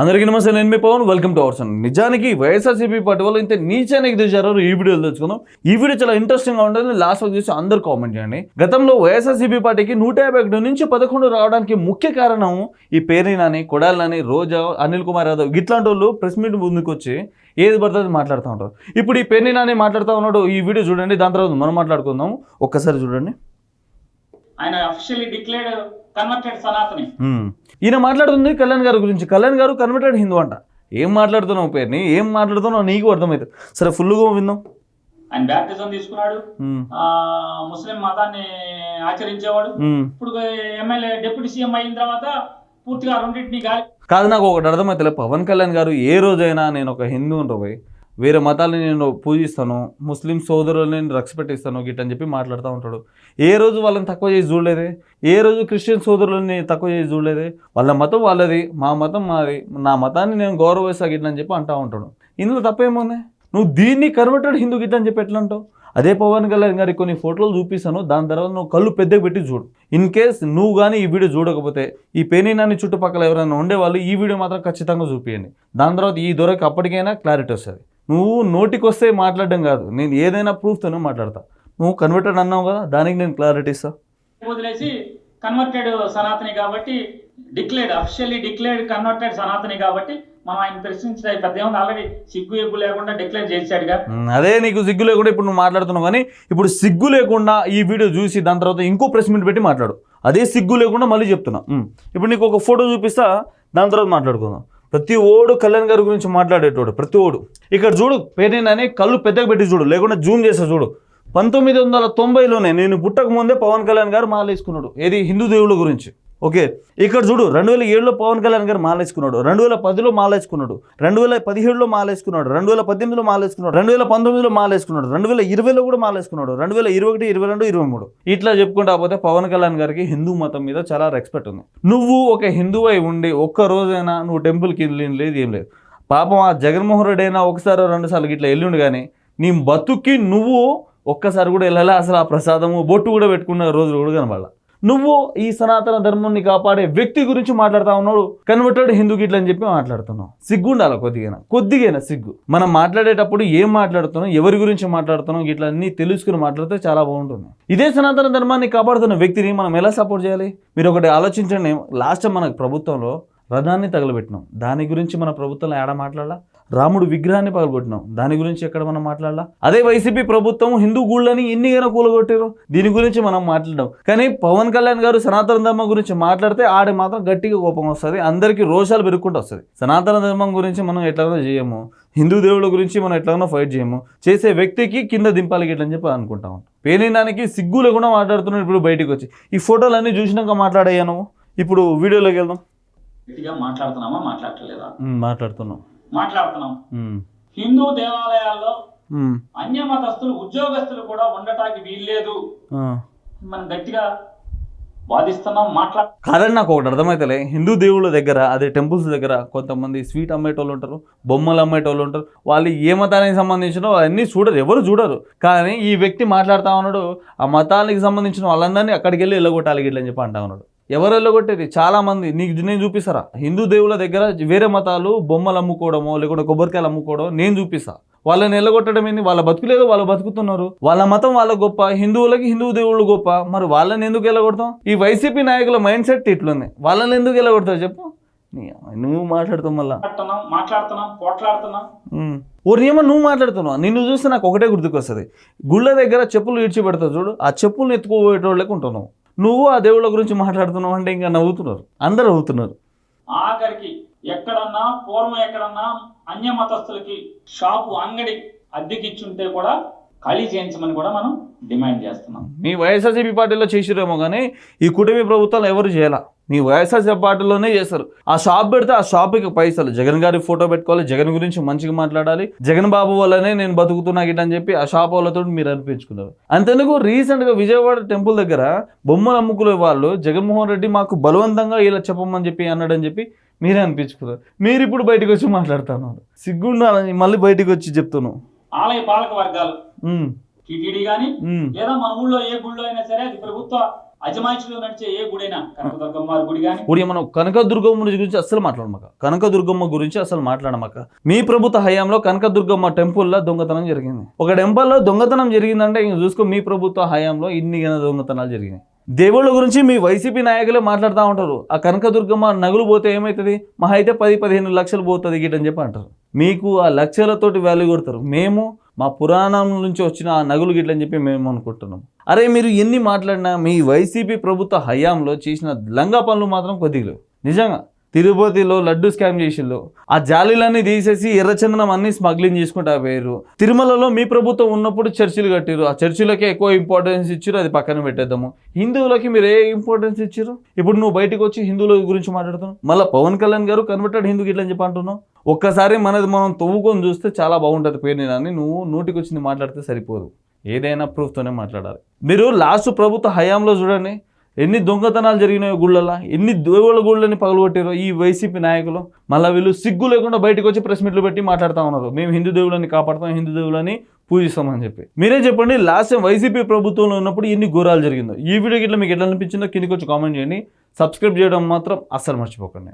అందరికీ నమస్తే నేను మీ పవన్. వెల్కమ్ టు అవర్సన్ నిజానికి వైఎస్ఆర్సీపీ పార్టీ వాళ్ళు ఇంత నీచానికి దిశారు ఈ వీడియోలో తెచ్చుకుందాం ఈ వీడియో చాలా ఇంట్రెస్టింగ్గా ఉంటుంది లాస్ట్ వరకు చూసి అందరు కామెంట్ చేయండి. గతంలో వైఎస్ఆర్సీపీ పార్టీకి నూట యాభై ఒకటి నుంచి పదకొండు రావడానికి ముఖ్య కారణం ఈ పేరు నాని కొడాలని రోజా అనిల్ కుమార్ యాదవ్ ఇట్లాంటి వాళ్ళు ప్రెస్ మీట్ ముందుకు వచ్చి ఏది పడుతుంది మాట్లాడుతూ ఉంటారు. ఇప్పుడు ఈ పేర్ని నాని మాట్లాడుతూ ఉన్నాడు ఈ వీడియో చూడండి దాని తర్వాత మనం మాట్లాడుకుందాం. ఒక్కసారి చూడండి. ఆయన అఫీషియల్లీ డిక్లేర్డ్ కన్వర్టెడ్ సనాతని. ఈయన మాట్లాడుతుంది కళ్యాణ్ గారి గురించి. కళ్యాణ్ గారు కన్వర్టెడ్ హిందూ అంట. ఏం మాట్లాడుతున్నావు పేరుని? ఏం మాట్లాడుతున్నావు? నీకు అర్థమవుతుంది సరే ఫుల్గా విందాం. ఆయన బ్యాప్టిజం తీసుకున్నాడు. ముస్లిం మతాన్ని ఆచరించేవాడు. ఇప్పుడు ఎమ్మెల్యే డిప్యూటీ సీఎం అయిన తర్వాత పూర్తిగా రెండింటిని కాదు నాకు ఒకటి అర్థమవుతలే పవన్ కళ్యాణ్ గారు ఏ రోజైనా నేను ఒక హిందూ పోయి వేరే మతాలని నేను పూజిస్తాను ముస్లిం సోదరులని నేను రెస్పెక్ట్ గిట్ అని చెప్పి మాట్లాడుతూ ఉంటాడు. ఏ రోజు వాళ్ళని తక్కువ చేసి చూడలేదే? ఏ రోజు క్రిస్టియన్ సోదరులని తక్కువ చేసి చూడలేదే? వాళ్ళ మతం వాళ్ళది మా మతం మాది నా మతాన్ని నేను గౌరవిస్తా గిట్ల అని చెప్పి అంటూ ఉంటాడు. ఇందులో తప్పేముంది? నువ్వు దీన్ని కన్వర్టెడ్ హిందూ గిట్ అని చెప్పి ఎట్లా అంటావు అదే పవన్ కళ్యాణ్ గారి కొన్ని ఫోటోలు చూపిస్తాను దాని తర్వాత నువ్వు కళ్ళు పెద్దగా పెట్టి చూడు. ఇన్ కేస్ నువ్వు కానీ ఈ వీడియో చూడకపోతే ఈ పెనీ నాని చుట్టుపక్కల ఎవరైనా ఉండేవాళ్ళు ఈ వీడియో మాత్రం ఖచ్చితంగా చూపియండి. దాని తర్వాత ఈ దొరకు అప్పటికైనా క్లారిటీ వస్తుంది. నువ్వు నోటికి వస్తే మాట్లాడడం కాదు. నేను ఏదైనా ప్రూఫ్తోనే మాట్లాడతా. నువ్వు కన్వర్టెడ్ అన్నావు కదా దానికి నేను క్లారిటీ ఇస్తా. వదిలేసి కన్వర్టెడ్ సనాతని కాబట్టి డిక్లేర్డ్ అఫీషియల్లీ డిక్లేర్డ్ కన్వర్టెడ్ సనాతని కాబట్టి మనం ఆయన ప్రశ్నించడం పెద్ద ఏముంది? ఆల్రెడీ సిగ్గు ఎగ్గు లేకుండా డిక్లేర్ చేశాడుగా అదే నీకు సిగ్గు లేకుండా ఇప్పుడు నువ్వు మాట్లాడుతున్నావు కానీ ఇప్పుడు సిగ్గు లేకుండా ఈ వీడియో చూసి దాని తర్వాత ఇంకో ప్రెస్ మీట్ పెట్టి మాట్లాడు. అదే సిగ్గు లేకుండా మళ్ళీ చెప్తున్నా. ఇప్పుడు నీకు ఒక ఫోటో చూపిస్తా దాని తర్వాత మాట్లాడుకుందాం. ప్రతి ఓడు కళ్యాణ్ గారి గురించి మాట్లాడేటోడు ప్రతి ఓడు. ఇక్కడ చూడు పేరేనని కళ్ళు పెద్దగా పెట్టి చూడు లేకుండా జూమ్ చేసే చూడు. పంతొమ్మిది వందల తొంభైలోనే నేను పుట్టక ముందే పవన్ కళ్యాణ్ గారు మాలేసుకున్నాడు ఏది హిందూ దేవుళ్ళ గురించి. ఓకే. ఇక్కడ చూడు రెండు వేల ఏడులో పవన్ కళ్యాణ్ గారు మాలేసుకున్నాడు రెండు వేల పదిలో మాలేసుకున్నాడు రెండు వేల పదిహేడులో మాలేసుకున్నాడు రెండు వేల పద్దెనిమిదిలో మాలేసుకున్నాడు రెండు వేల పంతొమ్మిదిలో మాలేసుకున్నాడు రెండు వేల ఇరవైలో కూడా మాలేసుకున్నాడు రెండు వేల ఇరవై ఒకటి ఇరవై రెండు ఇరవై మూడు. ఇట్లా చెప్పుకుంటా పోతే పవన్ కళ్యాణ్ గారికి హిందూ మతం మీద చాలా రెస్పెక్ట్ ఉంది. నువ్వు ఒక హిందువు అయి ఉండి ఒక్క రోజైనా నువ్వు టెంపుల్కి వెళ్ళిన లేదు ఏం లేదు. పాపం ఆ జగన్మోహన్ రెడ్డి అయినా ఒకసారి రెండు సార్లు ఇట్లా వెళ్ళిండు కానీ నీ బతుక్కి నువ్వు ఒక్కసారి కూడా వెళ్ళాలి? అసలు ఆ ప్రసాదము బొట్టు కూడా పెట్టుకున్న రోజులు కూడా కనబడాలి. నువ్వు ఈ సనాతన ధర్మాన్ని కాపాడే వ్యక్తి గురించి మాట్లాడుతా ఉన్నాడు. కన్వర్టెడ్ హిందూ గిట్ల అని చెప్పి మాట్లాడుతున్నావు సిగ్గు ఉండాలి కొద్దిగా కొద్దిగైనా సిగ్గు. మనం మాట్లాడేటప్పుడు ఏం మాట్లాడుతున్నాం ఎవరి గురించి మాట్లాడుతున్నాం ఇట్లా అన్ని తెలుసుకుని మాట్లాడితే చాలా బాగుంటుంది. ఇదే సనాతన ధర్మాన్ని కాపాడుతున్న వ్యక్తిని మనం ఎలా సపోర్ట్ చేయాలి? మీరు ఒకటి ఆలోచించండి. లాస్ట్ మనకు మన ప్రభుత్వంలో రథాన్ని తగలబెట్టినాం. దాని గురించి మన ప్రభుత్వంలో ఏడ మాట్లాడాలా? రాముడు విగ్రహాన్ని పగలగొట్టినాం. దాని గురించి ఎక్కడ మనం మాట్లాడాలా? అదే వైసీపీ ప్రభుత్వం హిందూ గుళ్ళని ఎన్నిగైనా కూలగొట్టారు దీని గురించి మనం మాట్లాడడం. కానీ పవన్ కళ్యాణ్ గారు సనాతన ధర్మం గురించి మాట్లాడితే ఆడ మాత్రం గట్టిగా కోపం వస్తుంది అందరికీ రోషాలు పెరుగుకుంటూ వస్తుంది. సనాతన ధర్మం గురించి మనం ఎట్లనో చేయము హిందూ దేవుళ్ళ గురించి మనం ఎట్లనో ఫైట్ చేయము చేసే వ్యక్తికి కింద దింపాలి గిట్లని చెప్పి అనుకుంటాం పేనినానికి సిగ్గు లేకుండా మాట్లాడుతున్నాడు ఇప్పుడు బయటికి వచ్చి. ఈ ఫోటోలన్నీ చూసినాక మాట్లాడయ్యా నువ్వు? ఇప్పుడు వీడియోలోకి వెళ్దాం. మాట్లాడుతున్నామా మాట్లాడలేదా మాట్లాడుతున్నాం. మాట్లాడుతున్నాం. హిందూ దేవాలయాల్లో అన్య మతస్థులు ఉద్యోగస్తులు కూడా ఉండటానికి వీల్లేదు. మనం గట్టిగా వాదిస్తున్నాం మాట్లా కాదని నాకు ఒకటి అర్థమవుతలే హిందూ దేవుళ్ళ దగ్గర అదే టెంపుల్స్ దగ్గర కొంతమంది స్వీట్ అమ్మేటోళ్ళు ఉంటారు బొమ్మలు అమ్మేటోళ్ళు ఉంటారు. వాళ్ళు ఏ మతానికి సంబంధించిన అన్నీ చూడరు ఎవరు చూడరు. కానీ ఈ వ్యక్తి మాట్లాడుతూ ఉన్నాడు ఆ మతానికి సంబంధించిన వాళ్ళందరినీ అక్కడికి వెళ్ళి వెళ్ళగొట్టాలి గిట్ల అని చెప్పి అంటా ఉన్నాడు. ఎవరు వెళ్ళగొట్టేది చాలా మంది నీకు నేను చూపిస్తారా? హిందూ దేవుళ్ళ దగ్గర వేరే మతాలు బొమ్మలు అమ్ముకోవడమో లేకుంటే కొబ్బరికాయలు అమ్ముకోవడం నేను చూపిస్తా. వాళ్ళని వెళ్ళగొట్టడం ఏంది? వాళ్ళ బతుకులేదు వాళ్ళు బతుకుతున్నారు. వాళ్ళ మతం వాళ్ళ గొప్ప హిందువులకి హిందూ దేవుళ్ళు గొప్ప. మరి వాళ్ళని ఎందుకు వెళ్ళగొడతాం ఈ వైసీపీ నాయకుల మైండ్ సెట్ ఇట్లుంది. వాళ్ళని ఎందుకు వెళ్ళగొడతావు చెప్పు? నీ- నువ్వు మాట్లాడుతావు మళ్ళా. మాట్లాడుతున్నాం మాట్లాడుతున్నాం పోట్లాడుతున్నాం. ఉమ్. ఓ నియమం నువ్వు మాట్లాడుతున్నావు. నిన్ను చూస్తే నాకు ఒకటే గుర్తుకొస్తుంది. గుళ్ళ దగ్గర చెప్పులు ఇడ్చి పెడతావు చూడు. ఆ చెప్పులు ఎత్తుకోబోయేటోళ్ళకి ఉంటున్నావు. నువ్వు ఆ దేవుళ్ళ గురించి మాట్లాడుతున్నావు అంటే ఇంకా నవ్వుతున్నారు. అందరూ నవ్వుతున్నారు. ఆఖరికి ఎక్కడన్నా పూర్వం ఎక్కడన్నా అన్య మతస్థులకి షాపు అంగడి అద్దెకిచ్చుంటే కూడా ఖాళీ చేయించమని కూడా మనం డిమాండ్ చేస్తున్నాం. మీ వైఎస్ఆర్సీపీ పార్టీలో చేసిరేమో కానీ ఈ కుటుంబీ ప్రభుత్వాలు ఎవరు చేయాల? మీ వైఎస్ఆర్సీపీ పార్టీలోనే చేస్తారు. ఆ షాప్ పెడితే ఆ షాప్కి పైసలు. జగన్ గారి ఫోటో పెట్టుకోవాలి. జగన్ గురించి మంచిగా మాట్లాడాలి. జగన్ బాబు వల్లనే నేను బతుకుతున్నా గిట్ట అని చెప్పి ఆ షాప్ వాళ్ళతో మీరు అనిపించుకున్నారు. అంతెందుకు రీసెంట్గా విజయవాడ టెంపుల్ దగ్గర బొమ్మలు అమ్ముకునే వాళ్ళు జగన్మోహన్ రెడ్డి మాకు బలవంతంగా ఇలా చెప్పమని చెప్పి అన్నాడని చెప్పి మీరే అనిపించుకున్నారు. మీరు ఇప్పుడు బయటకు వచ్చి మాట్లాడుతున్నారు. సిగ్గుండాలని మళ్ళీ బయటకు వచ్చి చెప్తున్నావు. ఆలయ పాలక వర్గాలు టీటీడీ ఉమ్, లేదా మన ఊళ్ళో ఏ గుళ్ళో అయినా సరే అది ప్రభుత్వ అజమాయిషిలో నడిచే ఏ గుడైనా కనకదుర్గమ్మ గుడి కానీ ఇప్పుడు మనం కనకదుర్గమ్మ గురించి అస్సలు మాట్లాడమాక. కనకదుర్గమ్మ గురించి అసలు మాట్లాడమాక. మీ ప్రభుత్వ హయాంలో కనకదుర్గమ్మ టెంపుల్లో దొంగతనం జరిగింది. ఒక టెంపుల్లో దొంగతనం జరిగిందంటే ఇంక చూసుకో మీ ప్రభుత్వ హయాంలో ఇన్ని గన దొంగతనాలు జరిగినాయి. దేవుళ్ళ గురించి మీ వైసీపీ నాయకులే మాట్లాడుతూ ఉంటారు. ఆ కనకదుర్గమ్మ నగులు పోతే ఏమవుతుంది మహా అయితే పది పదిహేను లక్షలు పోతుంది గిట్ అని చెప్పి అంటారు. మీకు ఆ లక్షలతోటి వాల్యూ కొడతారు. మేము మా పురాణం నుంచి వచ్చిన ఆ నగులు గిట్లని చెప్పి మేము అనుకుంటున్నాం. అరే మీరు ఎన్ని మాట్లాడినా మీ వైసీపీ ప్రభుత్వ హయాంలో చేసిన లంగా పనులు మాత్రం కొద్దిగా లేవు. నిజంగా. తిరుపతిలో లడ్డు స్కామ్ చేసిళ్ళు ఆ జాలీలన్నీ తీసేసి ఎర్రచందనం అన్ని స్మగ్లింగ్ చేసుకుంటా పోయారు తిరుమలలో మీ ప్రభుత్వం ఉన్నప్పుడు చర్చిలు కట్టారు ఆ చర్చిలకే ఎక్కువ ఇంపార్టెన్స్ ఇచ్చారు అది పక్కన పెట్టేద్దాము. హిందువులకి మీరు ఏ ఇంపార్టెన్స్ ఇచ్చారు ఇప్పుడు నువ్వు బయటకు వచ్చి హిందువుల గురించి మాట్లాడుతున్నావు. మళ్ళీ పవన్ కళ్యాణ్ గారు కన్వర్టెడ్ హిందూకి గిట్ల అని చెప్పి అంటున్నావు. ఒక్కసారి మనది మనం తవ్వుకొని చూస్తే చాలా బాగుంటుంది పేరు అని నువ్వు నోటికి వచ్చింది మాట్లాడితే సరిపోదు. ఏదైనా ప్రూఫ్తోనే మాట్లాడాలి. మీరు లాస్ట్ ప్రభుత్వ హయాంలో చూడండి. ఎన్ని దొంగతనాలు జరిగినాయో గుళ్ళల్లో ఎన్ని దేవుళ్ళ గుళ్ళని పగలగొట్టారో ఈ వైసీపీ నాయకులు మళ్ళీ వీళ్ళు సిగ్గు లేకుండా బయటకు వచ్చి ప్రెస్ మీట్లు పెట్టి మాట్లాడుతూ ఉన్నారు. మేము హిందూ దేవుళ్ళని కాపాడుతాం హిందూ దేవుళ్ళని పూజిస్తామని చెప్పి. మీరే చెప్పండి లాస్ట్ టైం వైసీపీ ప్రభుత్వంలో ఉన్నప్పుడు ఎన్ని ఘోరాలు జరిగిందో. ఈ వీడియోకి ఇట్లా మీకు ఎట్లా అనిపించిందో కిందకి వచ్చి కామెంట్ చేయండి. సబ్స్క్రైబ్ చేయడం మాత్రం అస్సలు మర్చిపోకండి.